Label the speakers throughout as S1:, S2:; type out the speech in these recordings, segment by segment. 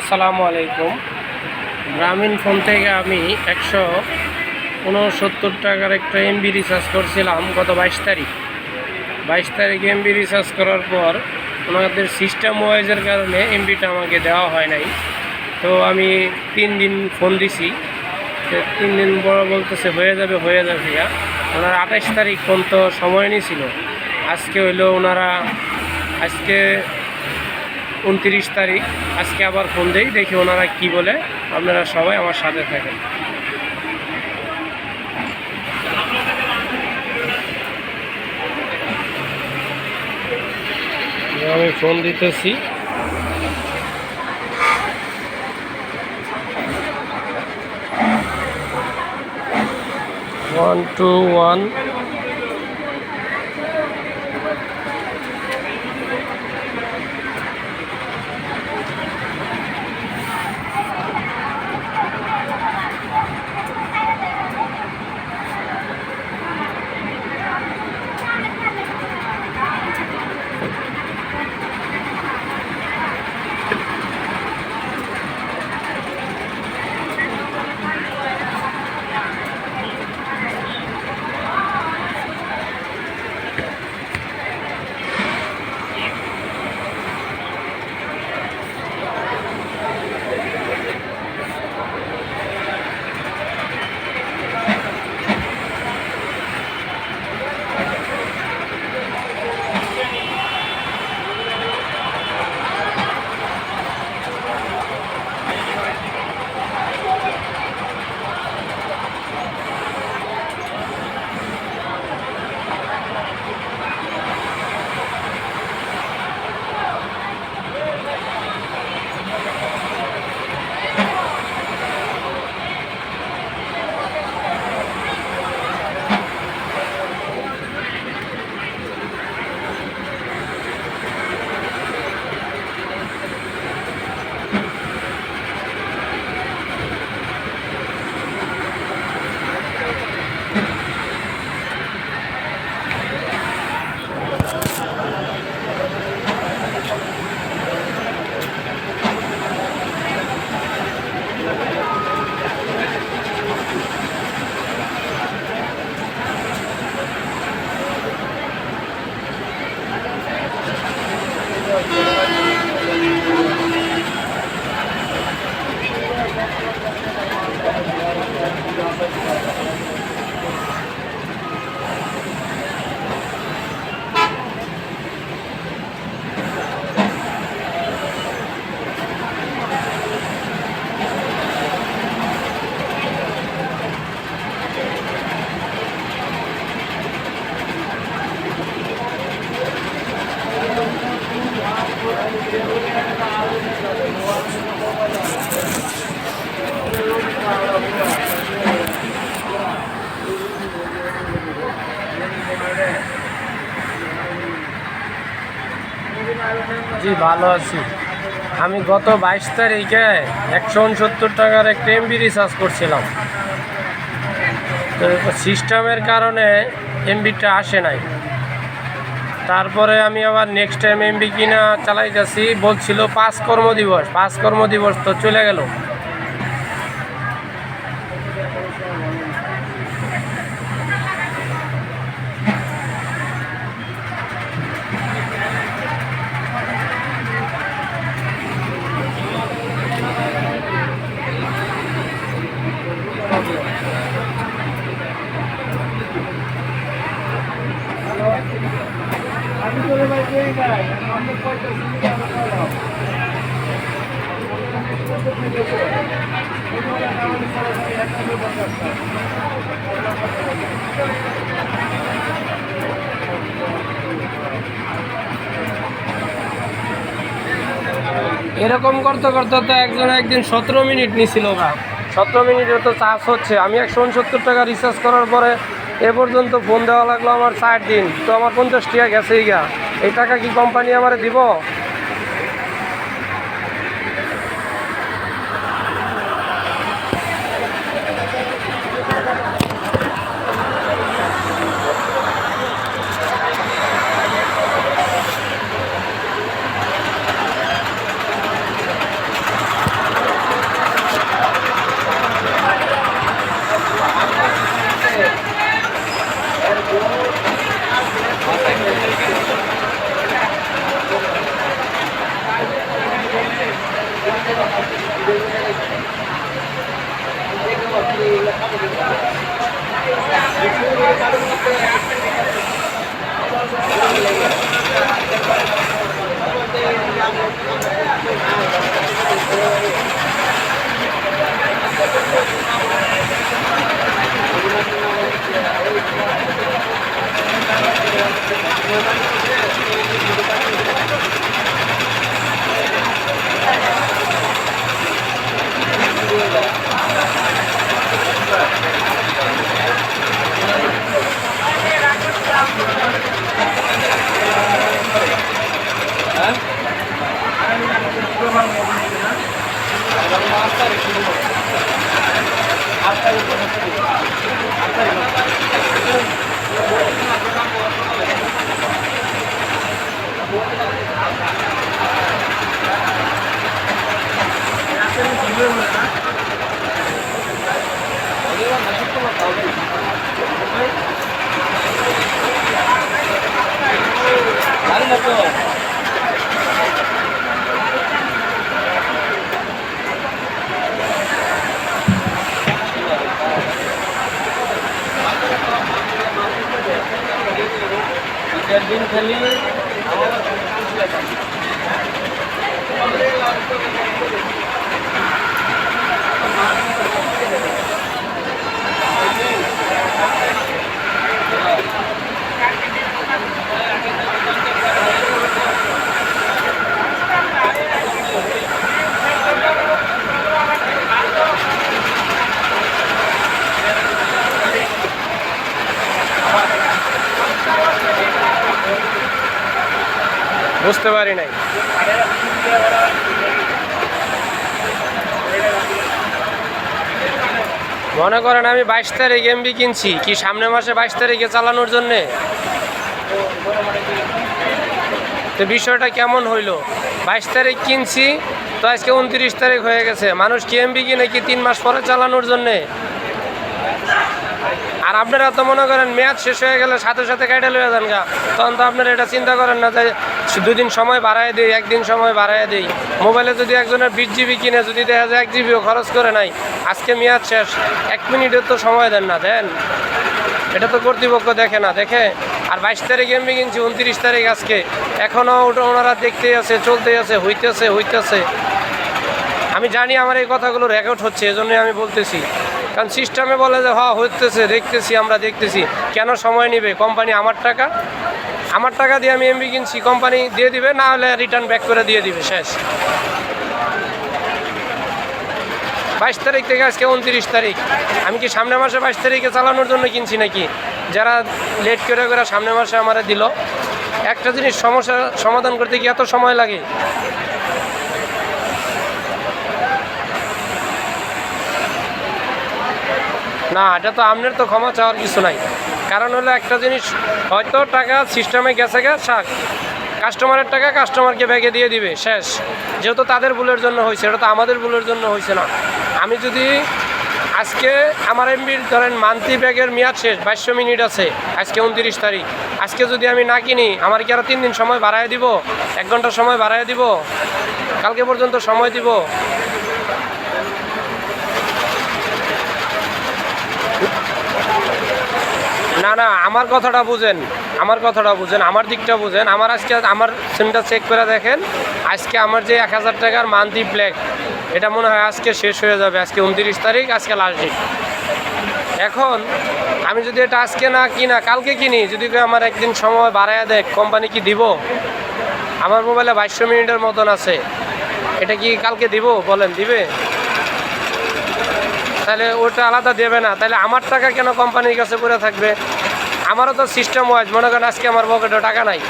S1: আসসালামু আলাইকুম। গ্রামীণ ফোন থেকে আমি একশো উনসত্তর টাকার একটা এমবি রিচার্জ করছিলাম গত বাইশ তারিখ। বাইশ তারিখ এমবি রিচার্জ করার পর ওনাদের সিস্টেম ওয়াইজের কারণে এমবিটা আমাকে দেওয়া হয় নাই। তো আমি তিন দিন ফোন দিছি। তিন দিন পর বলতেছে, হয়ে যাবে হয়ে যাবে ওনারা আঠাশ তারিখ ফোন তো সময় নিয়েছিল আজকে হইল ওনারা, আজকে উনত্রিশ তারিখ। আজকে আবার ফোন দেই, দেখি ওনারা কি বলে। আপনারা সবাই আমার সাথে থাকেন। আমি ফোন দিতেছি। One two one. ভালো আছি। আমি গত বাইশ তারিখে একশো উনসত্তর টাকার একটা এমবি রিচার্জ করছিলাম। তো সিস্টেমের কারণে এমবিটা আসে নাই। তারপরে আমি আবার নেক্সট টাইম এমবি কিনা চালাই যাচ্ছি বলছিল পাঁচ কর্মদিবস পাঁচ কর্মদিবস তো চলে গেল। এরকম করতে করতে তো একজন একদিন সতেরো মিনিট নিছিল গা। সতেরো মিনিটে তো চার্জ হচ্ছে। আমি একশো উনসত্তর টাকা রিচার্জ করার পরে এ পর্যন্ত ফোন দেওয়া লাগল আমার চার দিন। তো আমার পঞ্চাশ টাকা গেছেই গা। এই টাকা কি কোম্পানি আমার দিব?
S2: দিন
S1: বুঝতে পারি নাই। মনে করেন আমি বাইশ তারিখ এমবি কিনছি, কি সামনের মাসে বাইশ তারিখে চালানোর জন্যে? তো বিষয়টা কেমন হইল? বাইশ তারিখ কিনছি, তো আজকে উনত্রিশ তারিখ হয়ে গেছে। মানুষ কি এমবি কিনে কি তিন মাস পরে চালানোর জন্যে? আর আপনারা তো মনে করেন মেয়াদ শেষ হয়ে গেলে সাথে সাথে কেটে লয়ে যান গা। তখন তো আপনারা এটা চিন্তা করেন না যে দুদিন সময় বাড়ায় দিই, একদিন সময় বাড়ায় দিই। মোবাইলে যদি একজনের বিশ জিবি কিনে, যদি দেখা যায় এক জিবিও খরচ করে নাই, আজকে মেয়াদ শেষ, এক মিনিটের তো সময় দেন না, দেন। এটা তো কর্তৃপক্ষ দেখে না, দেখে। আর বাইশ তারিখ এমবি কিনছি, উনত্রিশ তারিখ আজকে। এখনও ওটা ওনারা দেখতেই আছে, চলতেই আছে, হইতেছে হইতেছে। আমি জানি আমার এই কথাগুলো রেকর্ড হচ্ছে, এজন্যই আমি বলতেছি। কারণ সিস্টেমে বলে যে হ্যাঁ হইতেছে, দেখতেছি, আমরা দেখতেছি। কেন সময় নেবে? কোম্পানি আমার টাকা? আমার টাকা দিয়ে আমি এমবি কিনছি, কোম্পানি দিয়ে দিবে, না হলে রিটার্ন ব্যাক করে দিয়ে দিবে, শেষ। বাইশ তারিখ থেকে আজকে উনত্রিশ তারিখ। আমি কি সামনের মাসে বাইশ তারিখে চালানোর জন্য কিনছি নাকি? যারা লেট করে করে সামনের মাসে আমার দিল। একটা জিনিস সমস্যা, সমাধান করতে কি এত সময় লাগে? না, এটা তো আপনার তো ক্ষমা চাওয়ার কিছু নাই। কারণ হলো একটা জিনিস, হয়তো টাকা সিস্টেমে গেছে গে, শাক। কাস্টমারের টাকা কাস্টমারকে ব্যাগে দিয়ে দিবে, শেষ। যেহেতু তাদের ভুলের জন্য হয়েছে, এটা তো আমাদের ভুলের জন্য হয়েছে না। আমি যদি আজকে আমার এমবির ধরেন মান্থলি ব্যাগের মেয়াদ শেষ, বাইশশো মিনিট আছে, আজকে উনত্রিশ তারিখ। আজকে যদি আমি না কিনি, আমার কি আরও তিন দিন সময় বাড়ায় দিব? এক ঘণ্টা সময় বাড়ায় দিব? কালকে পর্যন্ত সময় দিব? না না, আমার কথাটা বুঝেন, আমার কথাটা বুঝেন, আমার দিকটা বুঝেন। আমার আজকে, আমার সিমটা চেক করে দেখেন, আজকে আমার যে এক হাজার টাকার মান্থলি প্ল্যাক এটা মনে হয় আজকে শেষ হয়ে যাবে, আজকে উনত্রিশ তারিখ, আজকে লাস্ট ডেট এখন, আমি যদি এটা আজকে না কিনা, কালকে কিনি, যদি আমার একদিন সময় বাড়ায় দেয় কোম্পানি কি দিব? আমার মোবাইলে বাইশশো মিনিটের মতন আছে। এটা কি কালকে দিব? বলেন, দিবে? তাহলে ওটা আলাদা দেবে না। তাহলে আমার টাকা কেন কোম্পানির কাছে পড়ে থাকবে? আমারও তো সিস্টেম ওয়াইজ মনে করেন আজকে আমার পকেটে টাকা নাই।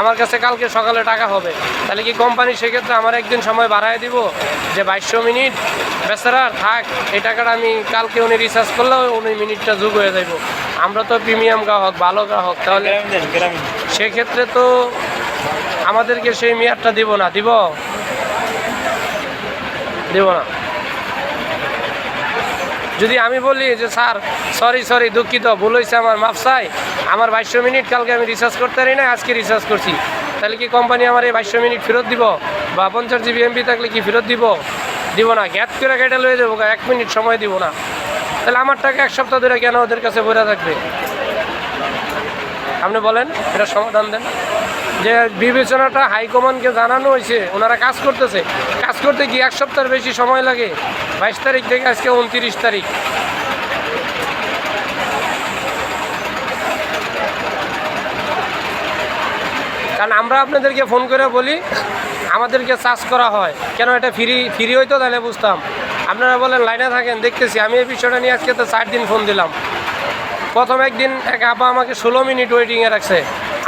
S1: আমার কাছে কালকে সকালে টাকা হবে। তাহলে কি কোম্পানি সেক্ষেত্রে আমার একদিন সময় বাড়ায় দিব? যে বাইশশো মিনিট বেচারা থাক এই টাকাটা আমি কালকে উনি রিচার্জ করলেও উনি মিনিটটা যোগ হয়ে যাইব। আমরা তো প্রিমিয়াম গ্রাহক ভালো গ্রাহক তাহলে সেক্ষেত্রে তো আমাদেরকে সেই মেয়াদটা দিব না দিব? দিব না। যদি আমি বলি যে, স্যার সরি সরি দুঃখিত, ভুল হয়েছে আমার মাপ চাই। আমার বাইশশো মিনিট কালকে আমি রিচার্জ করতে পারি না আজকে রিচার্জ করছি। তাহলে কি কোম্পানি আমার এই বাইশশো মিনিট ফেরত দিব? বা পঞ্চাশ জিবি এমবি থাকলে কি ফেরত দিব? দিব না, গ্যাপ করে কেটে লয়ে যাব, এক মিনিট সময় দিব না। তাহলে আমার টাকা এক সপ্তাহ ধরে কেন ওদের কাছে বইরা থাকবে? আপনি বলেন, এটা সমাধান দেন। যে বিবেচনাটা হাইকমান্ডকে জানানো হয়েছে, ওনারা কাজ করতেছে। কাজ করতে কি এক সপ্তাহের বেশি সময় লাগে। বাইশ তারিখ থেকে আজকে উনতিরিশ তারিখ। কারণ আমরা আপনাদেরকে ফোন করে বলি, আমাদেরকে চার্জ করা হয়। কেন এটা ফ্রি ফ্রি হইতো তাহলে বুঝতাম। আপনারা বলেন, লাইনে থাকেন, দেখতেছি। আমি এই বিষয়টা নিয়ে আজকে তো চার দিন ফোন দিলাম। প্রথম একদিন এক আপা আমাকে ষোলো মিনিট ওয়েটিংয়ে রাখছে।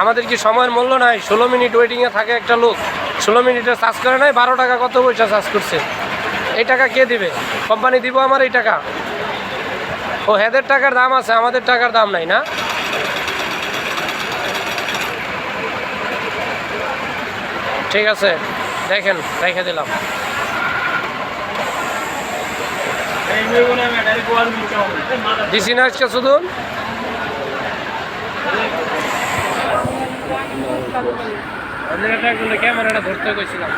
S1: আমাদের কি সময়ের মূল্য নাই? ষোলো মিনিট ওয়েটিংয়ে থাকে একটা লোক। ষোলো মিনিটে চার্জ করে নাই, বারো টাকা কত পয়সা চার্জ করছে? এই টাকা কে দিবে? কোম্পানি দিব আমার এই টাকা। ও, হেদের টাকার দাম আছে, আমাদের টাকার দাম নাই না? ঠিক আছে, দেখেন, রেখে দিলাম। দিছি না আজকে শুধু? ক্যামেরাটা ধরতে গেছিলাম